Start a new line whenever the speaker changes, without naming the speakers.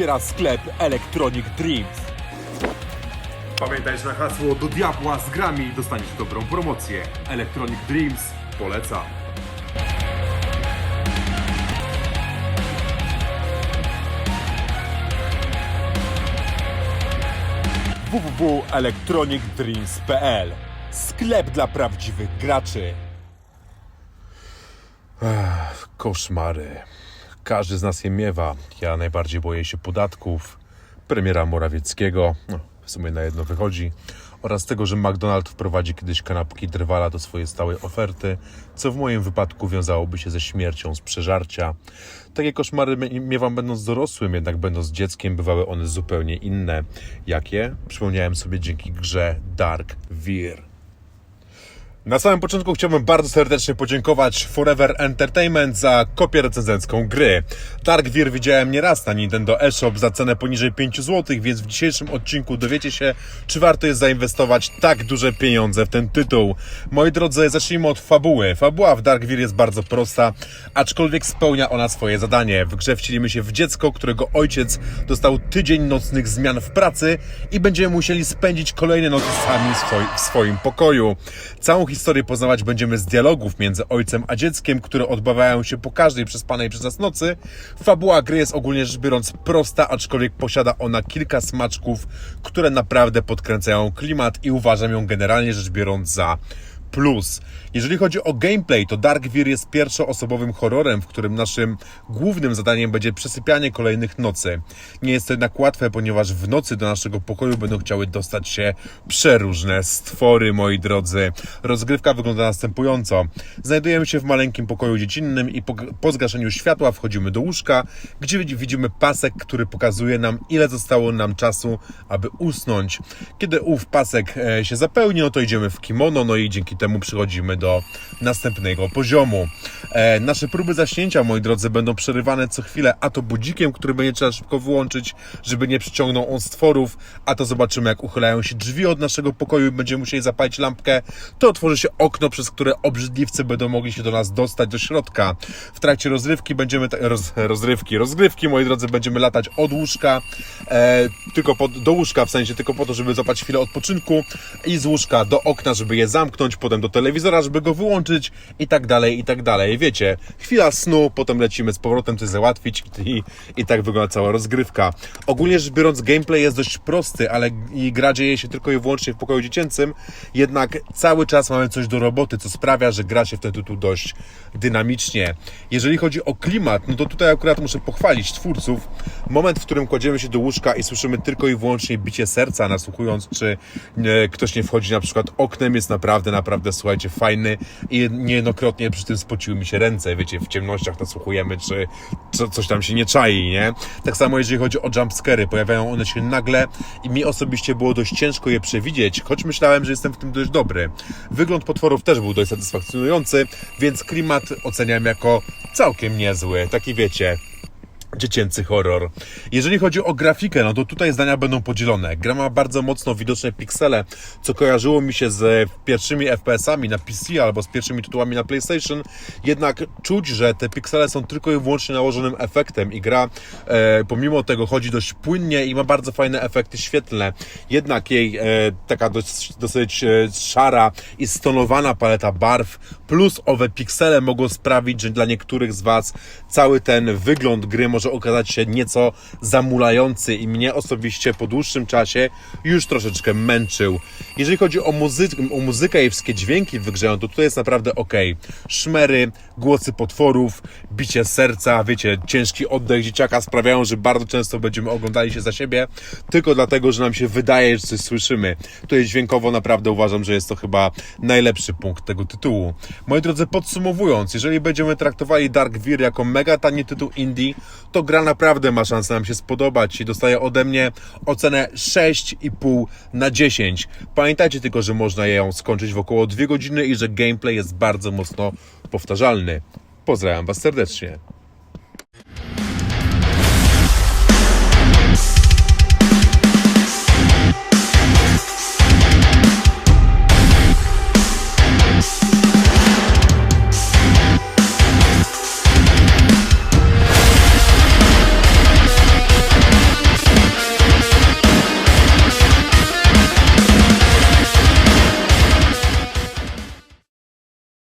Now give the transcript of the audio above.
wspiera sklep Electronic Dreams.
Pamiętaj, że na hasło do diabła z grami dostaniesz dobrą promocję. Electronic Dreams poleca.
www.electronicdreams.pl Sklep dla prawdziwych graczy.
Koszmary. Każdy z nas je miewa. Ja najbardziej boję się podatków, premiera Morawieckiego, no, w sumie na jedno wychodzi, oraz tego, że McDonald's wprowadzi kiedyś kanapki drwala do swojej stałej oferty, co w moim wypadku wiązałoby się ze śmiercią z przeżarcia. Takie koszmary mie- miewam będąc dorosłym, jednak będąc dzieckiem bywały one zupełnie inne. Jakie? Przypomniałem sobie dzięki grze Dark Veer. Na samym początku chciałbym bardzo serdecznie podziękować Forever Entertainment za kopię recenzencką gry. Dark Veer widziałem nieraz na Nintendo eShop za cenę poniżej 5 zł, więc w dzisiejszym odcinku dowiecie się, czy warto jest zainwestować tak duże pieniądze w ten tytuł. Moi drodzy, zacznijmy od fabuły. Fabuła w Dark Veer jest bardzo prosta, aczkolwiek spełnia ona swoje zadanie. W grze wcielimy się w dziecko, którego ojciec dostał tydzień nocnych zmian w pracy i będziemy musieli spędzić kolejne nocy sami w swoim pokoju. Całą historię poznawać będziemy z dialogów między ojcem a dzieckiem, które odbywają się po każdej przespanej przez nas nocy. Fabuła gry jest ogólnie rzecz biorąc prosta, aczkolwiek posiada ona kilka smaczków, które naprawdę podkręcają klimat i uważam ją generalnie rzecz biorąc za plus. Jeżeli chodzi o gameplay, to Dark Veer jest pierwszoosobowym horrorem, w którym naszym głównym zadaniem będzie przesypianie kolejnych nocy. Nie jest to jednak łatwe, ponieważ w nocy do naszego pokoju będą chciały dostać się przeróżne stwory, moi drodzy. Rozgrywka wygląda następująco. Znajdujemy się w maleńkim pokoju dziecinnym i po, po zgaszeniu światła wchodzimy do łóżka, gdzie widzimy pasek, który pokazuje nam, ile zostało nam czasu, aby usnąć. Kiedy ów pasek e, się zapełni, no to idziemy w kimono, no i dzięki temu przechodzimy do następnego poziomu. E, nasze próby zaśnięcia, moi drodzy, będą przerywane co chwilę, a to budzikiem, który będzie trzeba szybko wyłączyć, żeby nie przyciągnął on stworów, a to zobaczymy, jak uchylają się drzwi od naszego pokoju i będziemy musieli zapalić lampkę, to otworzy się okno, przez które obrzydliwcy będą mogli się do nas dostać do środka. W trakcie rozrywki będziemy, roz, rozrywki, rozgrywki, moi drodzy, będziemy latać od łóżka, e, tylko pod, do łóżka, w sensie tylko po to, żeby złapać chwilę odpoczynku i z łóżka do okna, żeby je zamknąć, potem do telewizora, żeby go wyłączyć i tak dalej, i tak dalej. Wiecie, chwila snu, potem lecimy z powrotem coś załatwić i, i tak wygląda cała rozgrywka. Ogólnie rzecz biorąc, gameplay jest dość prosty, ale i gra dzieje się tylko i wyłącznie w pokoju dziecięcym, jednak cały czas mamy coś do roboty, co sprawia, że gra się w ten tytuł dość dynamicznie. Jeżeli chodzi o klimat, no to tutaj akurat muszę pochwalić twórców. Moment, w którym kładziemy się do łóżka i słyszymy tylko i wyłącznie bicie serca, nasłuchując, czy e, ktoś nie wchodzi na przykład oknem, jest naprawdę, naprawdę, słuchajcie, fajny i niejednokrotnie przy tym spociły mi się ręce, wiecie, w ciemnościach nasłuchujemy, czy co, coś tam się nie czai, nie? Tak samo jeżeli chodzi o jumpscary, pojawiają one się nagle i mi osobiście było dość ciężko je przewidzieć, choć myślałem, że jestem w tym dość dobry. Wygląd potworów też był dość satysfakcjonujący, więc klimat oceniam jako całkiem niezły, taki wiecie, dziecięcy horror. Jeżeli chodzi o grafikę, no to tutaj zdania będą podzielone. Gra ma bardzo mocno widoczne piksele, co kojarzyło mi się z pierwszymi FPS-ami na PC albo z pierwszymi tytułami na PlayStation. Jednak czuć, że te piksele są tylko i wyłącznie nałożonym efektem i gra e, pomimo tego chodzi dość płynnie i ma bardzo fajne efekty świetlne. Jednak jej e, taka dość, dosyć e, szara i stonowana paleta barw plus owe piksele mogą sprawić, że dla niektórych z Was cały ten wygląd gry może okazać się nieco zamulający i mnie osobiście po dłuższym czasie już troszeczkę męczył. Jeżeli chodzi o, muzy- o muzykę i wszystkie dźwięki w grze, no to tutaj jest naprawdę ok. Szmery, głosy potworów, bicie serca, wiecie, ciężki oddech dzieciaka sprawiają, że bardzo często będziemy oglądali się za siebie, tylko dlatego, że nam się wydaje, że coś słyszymy. Tutaj dźwiękowo naprawdę uważam, że jest to chyba najlepszy punkt tego tytułu. Moi drodzy, podsumowując, jeżeli będziemy traktowali Dark Veer jako mega tani tytuł indie, to gra naprawdę ma szansę nam się spodobać i dostaje ode mnie ocenę 6,5 na 10. Pamiętajcie tylko, że można ją skończyć w około 2 godziny i że gameplay jest bardzo mocno powtarzalny. Pozdrawiam Was serdecznie.